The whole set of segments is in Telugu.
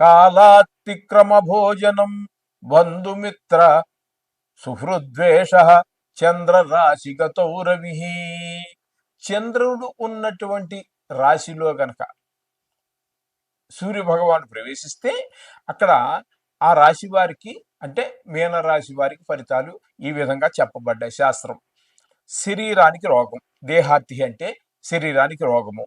కాలాతిక్రమ భోజనం బంధుమిత్ర సుహృద్వేష చంద్ర రాశి రవి. చంద్రుడు ఉన్నటువంటి రాశిలో గనక సూర్యభగవాను ప్రవేశిస్తే అక్కడ ఆ రాశి వారికి అంటే మీన రాశి వారికి ఫలితాలు ఈ విధంగా చెప్పబడ్డాయి. శాస్త్రం శరీరానికి రోగం. దేహార్తి అంటే శరీరానికి రోగము.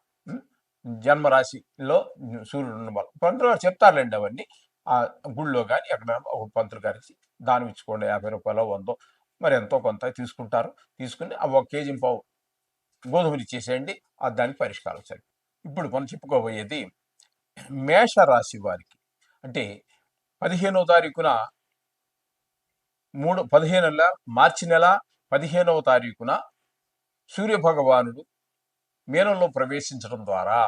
జన్మరాశిలో సూర్యుడు ఉన్న వాళ్ళు పంతులు గారు చెప్తారులేండి అవన్నీ. ఆ గుళ్ళో కానీ ఎక్కడ ఒక పంతులు గారికి దానం ఇచ్చుకోండి. యాభై రూపాయలు వందో మరి ఎంతో కొంత తీసుకుంటారు. తీసుకుని ఆ ఒక కేజీ పావు గోధుమలు ఇచ్చేసేయండి. ఆ దానికి పరిష్కారం సరి ఇప్పుడు మనం చెప్పుకోబోయేది మేష రాశి వారికి. అంటే పదిహేనవ తారీఖున మూడు పదిహేను నెల మార్చి నెల పదిహేనవ తారీఖున సూర్య భగవానుడు మీనంలో ప్రవేశించడం ద్వారా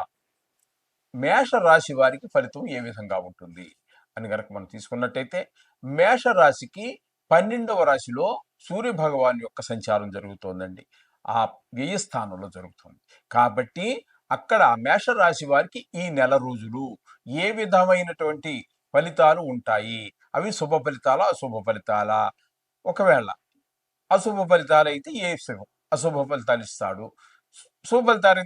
మేష రాశి వారికి ఫలితం ఏ విధంగా ఉంటుంది? అని కనుక మనం తీసుకున్నట్టయితే మేష రాశికి పన్నెండవ రాశిలో సూర్య భగవాన్ యొక్క సంచారం జరుగుతోందండి. ఆ వ్యయ స్థానంలో జరుగుతుంది. కాబట్టి అక్కడ మేష రాశి వారికి ఈ నెల రోజులు ఏ విధమైనటువంటి ఫలితాలు ఉంటాయి? అవి శుభ ఫలితాలా అశుభ ఫలితాలా? ఒకవేళ అశుభ ఫలితాలు అయితే ఏ శుభం అశుభ ఫలితాలు ఇస్తాడు? శు-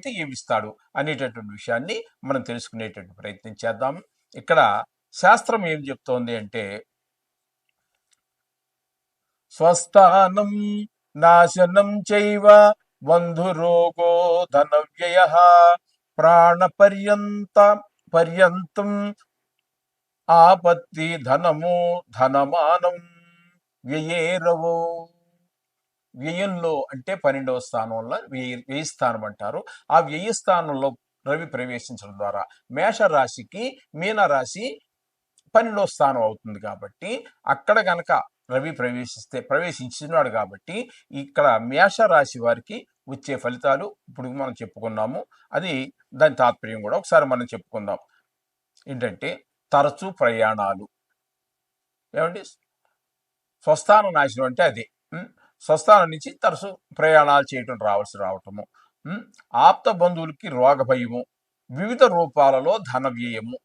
ఏమిస్తాడు అయితే అనేటటువంటి విషయాన్ని మనం తెలుసుకునేటువంటి ప్రయత్నం చేద్దాం. ఇక్కడ శాస్త్రం ఏం చెప్తోంది అంటే స్వస్థానం నాశనం చైవ బంధురోగో ధన వ్యయ ప్రాణ పర్యంత పర్యంతం ఆపత్తి ధనము ధనమానం వ్యయేరవో. వ్యయంలో అంటే పన్నెండవ స్థానంలో వ్యయ వ్యయ స్థానం అంటారు. ఆ వ్యయ స్థానంలో రవి ప్రవేశించడం ద్వారా మేష రాశికి మీన రాశి పన్నెండవ స్థానం అవుతుంది కాబట్టి అక్కడ గనక రవి ప్రవేశిస్తే ప్రవేశించినాడు కాబట్టి ఇక్కడ మేష రాశి వారికి వచ్చే ఫలితాలు ఇప్పుడు మనం చెప్పుకున్నాము. అది దాని తాత్పర్యం కూడా ఒకసారి మనం చెప్పుకుందాం. ఏంటంటే తరచూ ప్రయాణాలు. ఏమండి? స్వస్థాన నాశనం అంటే అదే. స్వస్థానం నుంచి తరచు ప్రయాణాలు చేయటం రావాల్సి రావటము. ఆప్త బంధువులకి రోగ భయము వివిధ రూపాలలో ధన వ్యయము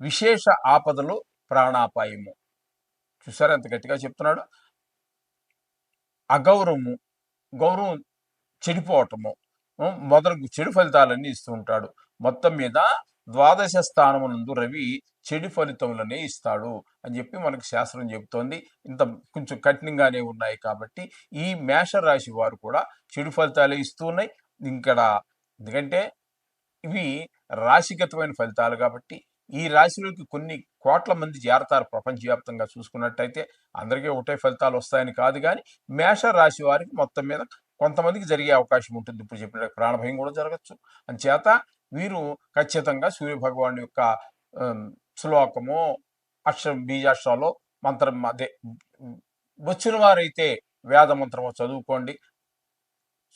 విశేష ఆపదలు ప్రాణాపాయము. చూసారా ఎంత గట్టిగా చెప్తున్నాడు? అగౌరవము గౌరవం చెడిపోవటము. ఉం, మొదలగు చెడు ఫలితాలన్నీ ఇస్తూ ఉంటాడు. మొత్తం మీద ద్వాదశ స్థానమునందు రవి చెడు ఫలితములనే ఇస్తాడు అని చెప్పి మనకు శాస్త్రం చెబుతోంది. ఇంత కొంచెం కఠినంగానే ఉన్నాయి కాబట్టి ఈ మేష రాశి వారు కూడా చెడు ఫలితాలే ఇస్తూ ఉన్నాయి. ఇక్కడ ఎందుకంటే ఇవి రాశిగతమైన ఫలితాలు కాబట్టి ఈ రాశిలోకి కొన్ని కోట్ల మంది చేరతారు ప్రపంచవ్యాప్తంగా చూసుకున్నట్టయితే అందరికీ ఒకటే ఫలితాలు వస్తాయని కాదు కానీ మేష రాశి వారికి మొత్తం మీద కొంతమందికి జరిగే అవకాశం ఉంటుంది. ఇప్పుడు చెప్పిన ప్రాణభయం కూడా జరగచ్చు. అంచేత వీరు ఖచ్చితంగా సూర్యభగవాను యొక్క శ్లోకము అక్షరం బీజాక్షరాలు మంత్రం అదే వచ్చిన వారైతే వేద మంత్రము చదువుకోండి.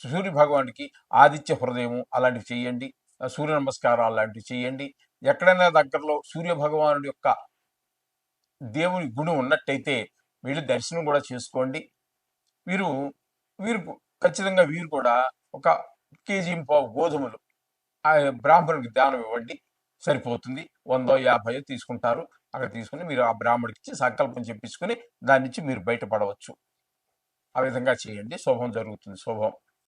సూర్య భగవానికి ఆదిత్య హృదయము అలాంటివి చేయండి. సూర్య నమస్కారాలు అలాంటివి చేయండి. ఎక్కడైనా దగ్గరలో సూర్య భగవానుడి యొక్క దేవుని గుణం ఉన్నట్టయితే వీళ్ళు దర్శనం కూడా చేసుకోండి. వీరు వీరు ఖచ్చితంగా వీరు కూడా ఒక కేజీ పావు గోధుమలు ఆ బ్రాహ్మణుడికి దానం ఇవ్వండి సరిపోతుంది. వందో యాభై తీసుకుంటారు. అక్కడ తీసుకుని మీరు ఆ బ్రాహ్మడికి ఇచ్చి సంకల్పం చెప్పించుకుని దాని నుంచి మీరు బయటపడవచ్చు. ఆ విధంగా చేయండి. శుభం జరుగుతుంది. శుభం.